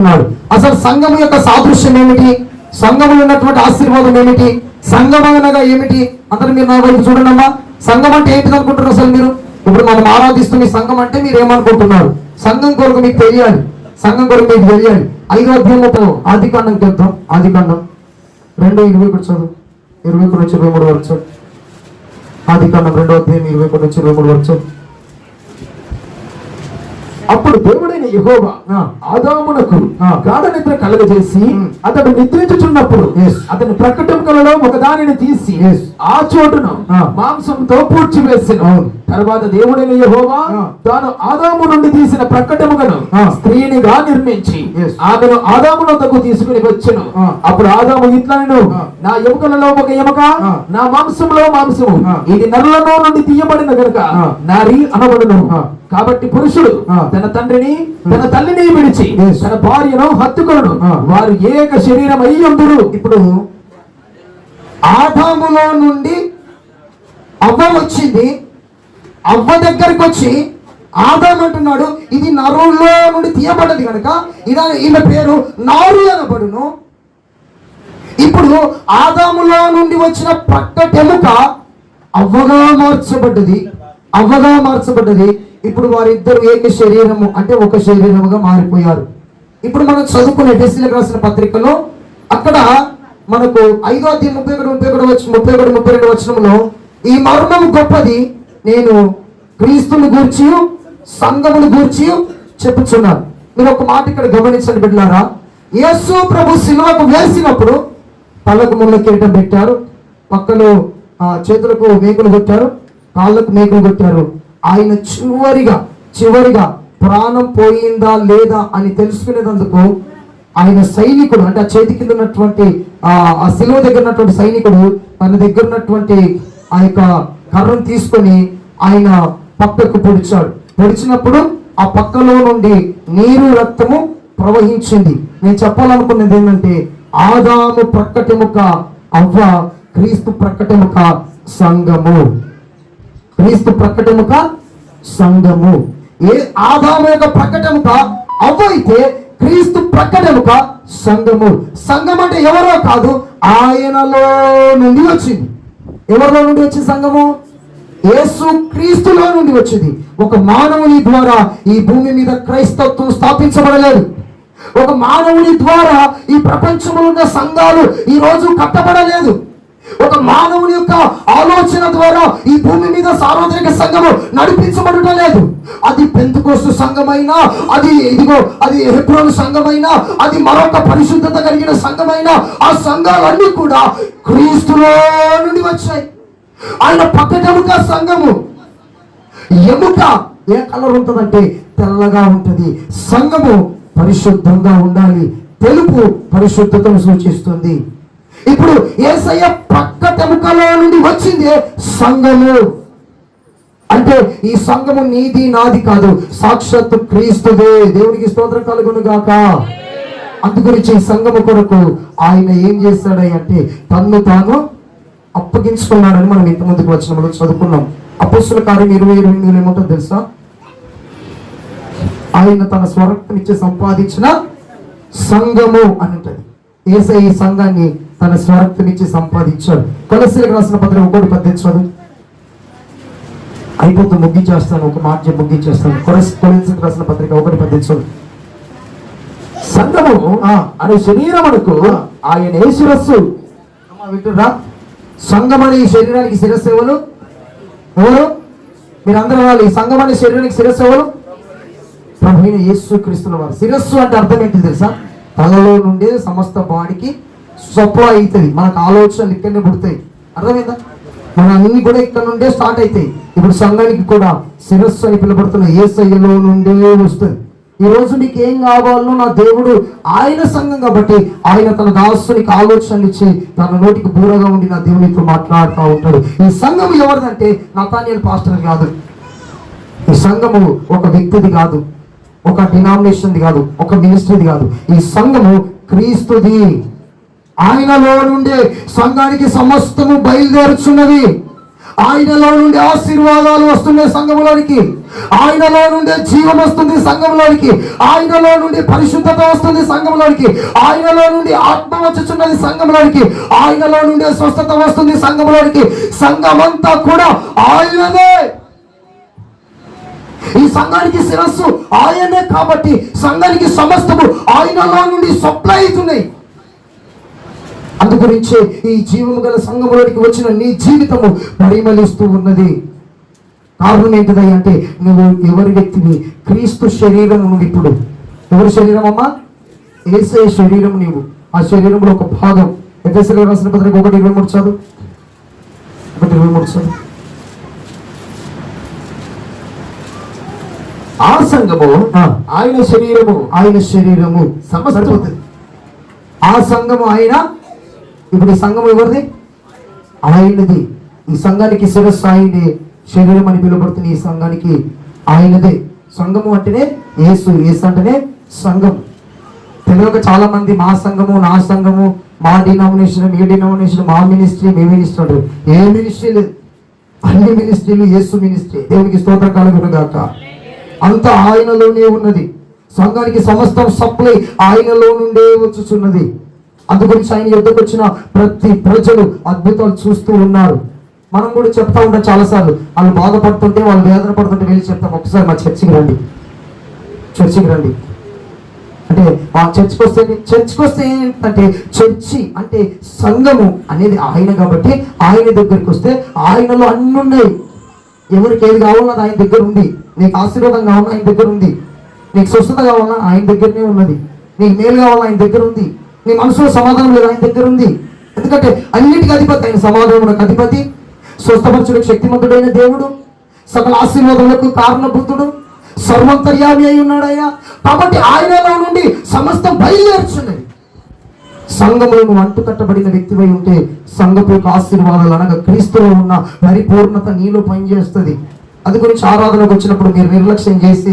ఉన్నాడు అసలు సంఘం యొక్క సాదృశ్యం ఏమిటి? సంఘములు ఉన్నటువంటి ఆశీర్వాదం ఏమిటి? సంఘం అనగా ఏమిటి? అందరూ మీరు నా వైపు చూడండమ్మా. సంఘం అంటే ఏంటి అనుకుంటున్నారు అసలు మీరు? ఇప్పుడు మనం ఆరాధిస్తున్న సంఘం అంటే మీరు ఏమనుకుంటున్నారు? సంఘం కొరకు మీకు తెలియాలి. సంఘం కొరకు మీకు తెలియాలి. ఐదో అధ్యాయంతో ఆదికాండం చెప్తాం ఆదికాండం రెండో ఇరవై ఒకటి చదువు. ఇరవై ఒకటి నుంచి ఇరవై మూడు వరకు చదువు. రెండో అధ్యాయం ఇరవై ఒకటి నుంచి ఇరవై మూడు వరకు చదువు. అప్పుడు దేవుడైన యెహోవా. ఆదామునకు. గాఢ నిద్ర కలగజేసి. అతడు నిద్రించుచున్నప్పుడు. అతని ప్రకటనలలో ఒక దానిని తీసి. ఆ చోటును. మాంసంతో పూడ్చివేసిన. తర్వాత దేవుడైన యెహోవా. తాను ఆదాము నుండి తీసిన ప్రకటములను ఆ. స్త్రీనిగా నిర్మించి. ఆమెను ఆదాము నొద్దకు తీసుకుని వచ్చెను. అప్పుడు ఆదాము ఇట్లను ఆ. నా ఎముకలలో ఒక ఎముక. నా మాంసంలో మాంసము. ఇది నరులలో నుండి తీయబడిన గనుక ఆ. నారి అనబడును. కాబట్టి పురుషుడు. తన తండ్రిని తన తల్లిని విడిచి. తన భార్యను హత్తుకొను ఆ. వారు ఏక శరీరం అయ్యుందురు ఇప్పుడు ఆదాములో నుండి అవ్వ వచ్చింది అవ్వ దగ్గరికి వచ్చి ఆదాం అంటున్నాడు ఇది నరుల్లో నుండి తీయబడ్డది కనుక ఇదా ఈమె పేరు నారు అనబడును. ఇప్పుడు ఆదాములో నుండి వచ్చిన పట్టటెముక అవ్వగా మార్చబడ్డది అవ్వగా మార్చబడ్డది. ఇప్పుడు వారిద్దరు ఏక శరీరము అంటే ఒక శరీరముగా మారిపోయారు. ఇప్పుడు మనం చదువుకునే డెసిలకు రాసిన పత్రికలో అక్కడ మనకు ఐదో అధ్యాయం ముప్పై ఒకటి ముప్పై ఒకటి వచ్చి ముప్పై ఒకటి ముప్పై రెండు వచ్చినంలో ఈ మర్మం గొప్పది నేను క్రీస్తుని గూర్చి సంఘమును గూర్చి చెప్పుచున్నాను. మీరు ఒక మాట ఇక్కడ గమనించండి బిడ్డారా యేసు ప్రభు సిలువకు వేసినప్పుడు పళ్ళకు ముళ్ళ కిరీటం పెట్టారు. పక్కలో చేతులకు మేకులు కొట్టారు. కాళ్ళకు మేకులు కొట్టారు. ఆయన చివరిగా చివరిగా ప్రాణం పోయిందా లేదా అని తెలుసుకునేటందుకు ఆయన సైనికుడు అంటే ఆ చేతి కింద ఉన్నటువంటి ఆ ఆ సిలువ దగ్గర ఉన్నటువంటి సైనికుడు తన దగ్గర ఉన్నటువంటి ఆ యొక్క కర్రను తీసుకొని ఆయన పక్కకు పొడిచాడు. పొడిచినప్పుడు ఆ పక్కలో నుండి నీరు రక్తము ప్రవహించింది. నేను చెప్పాలనుకున్నది ఏంటంటే ఆదాము ప్రక్కటెముక అవ్వ క్రీస్తు ప్రక్కటెముక సంఘము. క్రీస్తు ప్రక్కటెముక సంఘము. ఏ ఆదాము యొక్క ప్రకటముక అవ్వ అయితే క్రీస్తు ప్రకటముక సంఘము. సంఘం అంటే ఎవరో కాదు ఆయనలో నుండి వచ్చింది. ఎవరిలో నుండి వచ్చింది సంఘము? యేసు క్రీస్తులో నుండి వచ్చింది. ఒక మానవుని ద్వారా ఈ భూమి మీద క్రైస్తత్వం స్థాపించబడలేదు. ఒక మానవుని ద్వారా ఈ ప్రపంచంలో ఉన్న సంఘాలు ఈ రోజు కట్టబడలేదు. ఒక మానవుని యొక్క ఆలోచన ద్వారా ఈ భూమి మీద సార్వత్రిక సంఘము నడిపించబడటం లేదు. అది పెంతుకోసు సంఘమైనా అది ఇదిగో అది హెబ్రోను సంఘమైనా అది మరొక పరిశుద్ధత కలిగిన సంఘమైనా ఆ సంఘాలన్నీ కూడా క్రీస్తులో నుండి వచ్చాయి. ఆయన పక్కటెముక సంఘము. ఎముక ఏ కలర్ ఉంటుందంటే తెల్లగా ఉంటుంది. సంఘము పరిశుద్ధంగా ఉండాలి. తెలుపు పరిశుద్ధతను సూచిస్తుంది. ఇప్పుడు ఏసయ్య పక్క తెముకలో నుండి వచ్చింది సంఘము. అంటే ఈ సంఘము నీది నాది కాదు. సాక్షాత్తు క్రీస్తుదే. దేవునికి స్తోత్రం కలుగును గాక. అందుగురించి గురించి సంఘము కొరకు ఆయన ఏం చేశాడని అంటే తన్ను తాను అప్పగించుకున్నాడని మనం ఇంత ముందుకు వచ్చినప్పుడు చదువుకున్నాం. అపోస్తుల కార్యం ఇరవై ఇరవై ఎనిమిదిలో ఏమంటో తెలుసా? ఆయన తన స్వరక్తమిచ్చి సంపాదించిన సంఘము అని ఉంటుంది. ఏసై ఈ సంఘాన్ని తన స్వరక్తమిచ్చి సంపాదించాడు. కొలసీలకు రాసిన పత్రిక ఒకటి పద్దెనిమిది చదువు. అయిపోతూ ముగ్గించేస్తాను ఒక మాట ముగ్గించేస్తాను కొలసి కొలసీలకు రాసిన పత్రిక ఒకటి పద్దెనిమిది చదువు. సంఘము. అనే శరీరమునకు ఆ. ఆయన అమ్మా, వింటుర్రా సంఘం అనే శరీరానికి శిరస్సేవలు ఎవరు? మీరందరూ వాళ్ళు ఈ సంఘం అనే శరీరానికి శిరస్సేవలు ఎవరు? ప్రభు యేసు క్రీస్తుల వారు. శిరస్సు అంటే అర్థం ఏంటి తెలుసా? తలలో నుండే సమస్త బాడీకి సప్లై అవుతుంది. మనకు ఆలోచనలు ఇక్కడనే పుడతాయి. అర్థమైందా? మన అన్ని కూడా ఇక్కడ నుండే స్టార్ట్ అవుతాయి. ఇప్పుడు సంఘానికి కూడా శిరస్సు అని పిలువబడుతున్న ఏసయ్యలో నుండే వస్తుంది. ఈ రోజు మీకు ఏం కావాలో నా దేవుడు ఆయన సంఘం కాబట్టి ఆయన తన దాసునికి ఆలోచనలు ఇచ్చి తన నోటికి బూరగా ఉండి నా దేవునితో మాట్లాడుతూ ఉంటాడు. ఈ సంఘం ఎవరిదంటే నతానియల్ పాస్టర్ కాదు. ఈ సంఘము ఒక వ్యక్తిది కాదు ఒక డినామినేషన్ది కాదు ఒక మినిస్ట్రీది కాదు. ఈ సంఘము క్రీస్తుది. ఆయనలో నుండే సంఘానికి సమస్తము బయలుదేరుచున్నది. ఆయనలో నుండి ఆశీర్వాదాలు వస్తున్నాయి సంఘంలోనికి ఆయనలో నుండి జీవం వస్తుంది సంఘంలోనికి ఆయనలో నుండి పరిశుద్ధత వస్తుంది సంఘంలోనికి ఆయనలో నుండి ఆత్మ వచ్చుచున్నది సంఘంలోనికి ఆయనలో నుండి స్వస్థత వస్తుంది సంఘంలోనికి సంఘమంతా కూడా ఆయనదే. ఈ సంఘానికి శిరస్సు ఆయనే కాబట్టి సంఘానికి సమస్తము ఆయనలో నుండి సప్లై అవుతున్నాయి. అందుగురించే ఈ జీవము గల సంఘములోనికి వచ్చిన నీ జీవితము పరిమళిస్తూ ఉన్నది. కారణం ఏంటిదై అంటే నువ్వు ఎవరి వ్యక్తివి? క్రీస్తు శరీరం నువ్వు ఇప్పుడు. ఎవరి శరీరం అమ్మా? ఏసే శరీరం నీవు. ఆ శరీరంలో ఒక భాగం. ఎఫ్ఎస్ఎల్ రాసిన పత్రిక ఒకటి ఇరవై మూడు చదువు. ఒకటి ఇరవై మూడు చదువు. ఆ సంఘము. ఆయన శరీరము. ఆయన శరీరము. సమస్తము. ఆ సంఘము ఆయన ఇప్పుడు ఈ సంఘం ఎవరిది? ఆయనది. ఈ సంఘానికి శిరస్సు ఆయనే శరీరం అని పిలువబడుతున్న ఈ సంఘానికి ఆయనదే. సంఘము అంటేనే ఏసు ఏసు అంటేనే సంఘం. తెలియక చాలా మంది మా సంఘము నా సంఘము మా డినామినేషన్ మీ డినామినేషన్ మా మినిస్ట్రీ మీ మినిస్ట్రీ అంటారు. ఏ మినిస్ట్రీ లేదు. అన్ని మినిస్ట్రీలు ఏసు మినిస్ట్రీ. దేవునికి స్తోత్ర కలుగును అంతా అంత ఆయనలోనే ఉన్నది. సంఘానికి సమస్తం సప్లై ఆయనలో నుండే వచ్చుచున్నది. అందుగురించి ఆయన యుద్ధకు వచ్చిన ప్రతి ప్రజలు అద్భుతాలు చూస్తూ ఉన్నారు. మనం కూడా చెప్తా ఉంటాం చాలాసార్లు. వాళ్ళు బాధపడుతుంటే వాళ్ళు వేదన పడుతుంటే వెళ్ళి చెప్తాం. ఒకసారి మా చర్చికి రండి. చర్చికి రండి. అంటే ఆ చర్చికి వస్తే చర్చికి వస్తే ఏంటంటే చర్చి అంటే సంఘము అనేది ఆయన కాబట్టి ఆయన దగ్గరికి వస్తే ఆయనలో అన్ని ఉన్నాయి. ఎవరికి ఏది కావాలన్నా ఆయన దగ్గర ఉంది. నీకు ఆశీర్వాదం కావాలన్నా ఆయన దగ్గర ఉంది. నీకు స్వస్థత కావాలన్నా ఆయన దగ్గరనే ఉన్నది. నీకు మేలు కావాలన్నా ఆయన దగ్గర ఉంది. నీ మనసులో సమాధానం లేదు ఆయన దగ్గర ఉంది. ఎందుకంటే అన్నిటికీ అధిపతి ఆయన సమాధానం అధిపతి. స్వస్థపరచుడు శక్తిమంతుడైన దేవుడు సకల ఆశీర్వాదములకు కారణభూతుడు సర్వంతర్యామి అయి ఉన్నాడయ్యా. కాబట్టి ఆయనలో నుండి సమస్తం బయలుదేరుచున్నది. సంఘములో నువ్వు అంటు కట్టబడిన వ్యక్తివై ఉంటే సంఘపు యొక్క ఆశీర్వాదాలు అనగా క్రీస్తులో ఉన్న పరిపూర్ణత నీలో పనిచేస్తుంది. అది గురించి ఆరాధనకు వచ్చినప్పుడు మీరు నిర్లక్ష్యం చేసి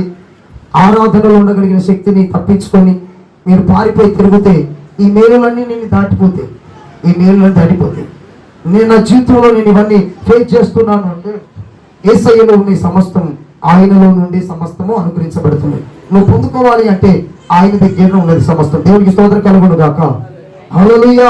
ఆరాధనలో ఉండగలిగిన శక్తిని తప్పించుకొని మీరు పారిపోయి తిరిగితే ఈ మేలులన్నీ నేను దాటిపోతే ఈ మేలులన్నీ దాటిపోతాయి నేను నా జీవితంలో నేను ఇవన్నీ ఫేస్ చేస్తున్నాను అంటే ఏసయ్యలో ఉన్న సమస్తం ఆయనలో నుండి సమస్తము అనుగ్రహించబడుతుంది. నువ్వు పొందుకోవాలి అంటే ఆయన దగ్గర ఉన్నది సమస్తం. దేవునికి స్తోత్రం కలుగును గాక హల్లెలూయా